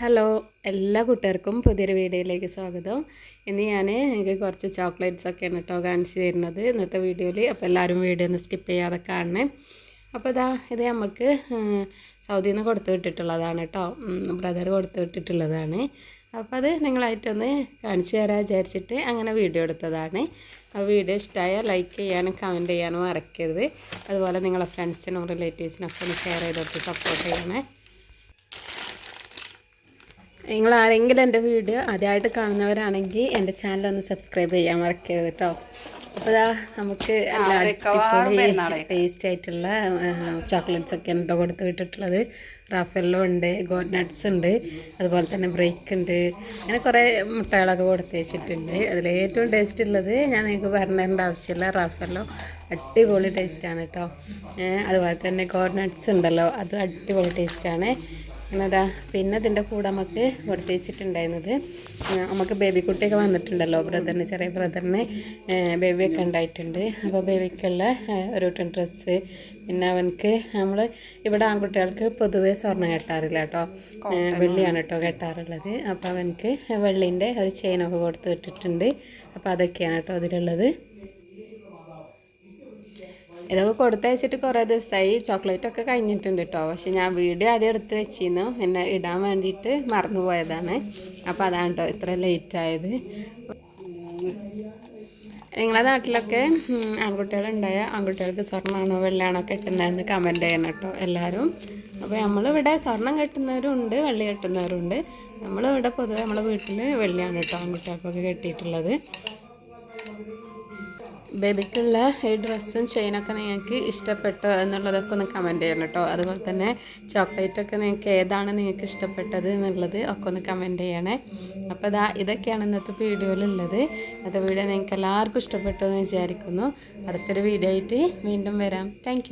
Hello എല്ലാ കൂട്ടുകാർക്കും പുതിയൊരു വീഡിയോയിലേക്ക് സ്വാഗതം. ഇന്ന് ഞാൻ എനിക്ക് കുറച്ച് ചോക്ലേറ്റ്സ് ഒക്കെയാണ് കേട്ടോ കാണിച്ചു തരുന്നത്. ഇന്നത്തെ വീഡിയോയിൽ അപ്പോൾ എല്ലാവരും വീഡിയോ ഒന്ന് സ്കിപ്പ് ചെയ്യാതെ കാണണേ. അപ്പോൾ ഇതാ ഇത് നമുക്ക് സൗദിയിൽ നിന്ന് കൊടുത്തു വിട്ടിട്ടുള്ളതാണ് കേട്ടോ ബ്രദർ കൊടുത്തു വിട്ടിട്ടുള്ളതാണ്. അപ്പോൾ അത് നിങ്ങളായിട്ടൊന്ന് കാണിച്ചു തരാൻ വിചാരിച്ചിട്ട് അങ്ങനെ വീഡിയോ എടുത്തതാണ്. ആ വീഡിയോ ഇഷ്ടമായാൽ ലൈക്ക് ചെയ്യാനും കമന്റ് ചെയ്യാനും മറക്കരുത്. അതുപോലെ നിങ്ങളെ ഫ്രണ്ട്സിനും റിലേറ്റീവ്സിനൊക്കെ ഒന്ന് ഷെയർ ചെയ്തിട്ട് സപ്പോർട്ട് ചെയ്യണേ. നിങ്ങൾ ആരെങ്കിലും എന്റെ വീഡിയോ ആദ്യമായിട്ട് കാണുന്നവരാണെങ്കിൽ എന്റെ ചാനൽ ഒന്ന് സബ്സ്ക്രൈബ് ചെയ്യാൻ മറക്കരുത് കേട്ടോ അപ്പോൾ ഇതാ നമുക്ക് എല്ലാ അടിപൊളി ടേസ്റ്റ് ആയിട്ടുള്ള ചോക്ലേറ്റ്സ് ഒക്കെ ഉണ്ടോ കൊടുത്ത് വിട്ടിട്ടുള്ളത്. റാഫെല്ലോ ഉണ്ട് ഗോഡ് നട്ട്സ് ഉണ്ട് അതുപോലെ തന്നെ ബ്രേക്ക് ഉണ്ട്. അങ്ങനെ കുറേ മുട്ടകളൊക്കെ കൊടുത്ത് വെച്ചിട്ടുണ്ട്. അതിൽ ഏറ്റവും ടേസ്റ്റ് ഉള്ളത് ഞാൻ നിങ്ങൾക്ക് പറഞ്ഞതിന്റെ ആവശ്യമില്ല. റാഫെല്ലോ അടിപൊളി ടേസ്റ്റാണ് കേട്ടോ അതുപോലെ തന്നെ ഗോഡ് നട്ട്സ് ഉണ്ടല്ലോ അത് അടിപൊളി ടേസ്റ്റാണ് എന്നതാ പിന്നെ ഇതിന്റെ കൂടെ നമുക്ക് കൊടുത്തേച്ചിട്ടുണ്ടായിരുന്നത്. നമുക്ക് ബേബി കുട്ടിയൊക്കെ വന്നിട്ടുണ്ടല്ലോ. ബ്രദറിന് ചെറിയ ബ്രദറിന് ബേബിയൊക്കെ ഉണ്ടായിട്ടുണ്ട്. അപ്പോൾ ബേബിക്കുള്ള ഒരു ഡ്രസ്സ് പിന്നെ അവനക്ക് നമ്മൾ ഇവിടെ ആൺകുട്ടികൾക്ക് പൊതുവെ സ്വർണം കെട്ടാറില്ല കേട്ടോ. വെള്ളിയാണ് കേട്ടോ കെട്ടാറുള്ളത്. അപ്പോൾ അവനക്ക് വെള്ളീന്റെ ഒരു ചെയിനൊക്കെ കൊടുത്ത് വിട്ടിട്ടുണ്ട്. അപ്പോൾ അതൊക്കെയാണ് കേട്ടോ അതിലുള്ളത് ഇതൊക്കെ കൊടുത്തയച്ചിട്ട് കുറേ ദിവസമായി ചോക്ലേറ്റ് ഒക്കെ കഴിഞ്ഞിട്ടുണ്ട് കേട്ടോ പക്ഷെ ഞാൻ വീഡിയോ ആദ്യം എടുത്ത് വെച്ചിരുന്നു. എന്നെ ഇടാൻ വേണ്ടിയിട്ട് മറന്നുപോയതാണ് അപ്പോൾ അതാണ് കേട്ടോ ഇത്ര ലേറ്റ് ആയത്. നിങ്ങളെ നാട്ടിലൊക്കെ ആൺകുട്ടികളുണ്ടായ ആൺകുട്ടികൾക്ക് സ്വർണമാണോ വെള്ളിയാണോ കെട്ടുന്നതെന്ന് കമന്റ് ചെയ്യണം കേട്ടോ എല്ലാവരും. അപ്പോൾ നമ്മളിവിടെ സ്വർണം കെട്ടുന്നവരുണ്ട് വെള്ളി കെട്ടുന്നവരുണ്ട്. നമ്മളിവിടെ പൊതുവെ നമ്മളെ വീട്ടിൽ വെള്ളിയാണ് കേട്ടോ ആൺകുട്ടികൾക്കൊക്കെ കെട്ടിയിട്ടുള്ളത്. ബേബിക്കുള്ള ഈ ഡ്രസ്സും ചെയിനൊക്കെ നിങ്ങൾക്ക് ഇഷ്ടപ്പെട്ടോ എന്നുള്ളതൊക്കെ ഒന്ന് കമന്റ് ചെയ്യണം കേട്ടോ അതുപോലെ തന്നെ ചോക്ലേറ്റൊക്കെ നിങ്ങൾക്ക് ഏതാണ് നിങ്ങൾക്ക് ഇഷ്ടപ്പെട്ടത് എന്നുള്ളത് ഒക്കെ ഒന്ന് കമന്റ് ചെയ്യണേ. അപ്പോൾ ഇതാ ഇതൊക്കെയാണ് ഇന്നത്തെ വീഡിയോയിലുള്ളത് അത് വീഡിയോ നിങ്ങൾക്ക് എല്ലാവർക്കും ഇഷ്ടപ്പെട്ടു എന്ന് വിചാരിക്കുന്നു. അടുത്തൊരു വീഡിയോ ആയിട്ട് വീണ്ടും വരാം. താങ്ക്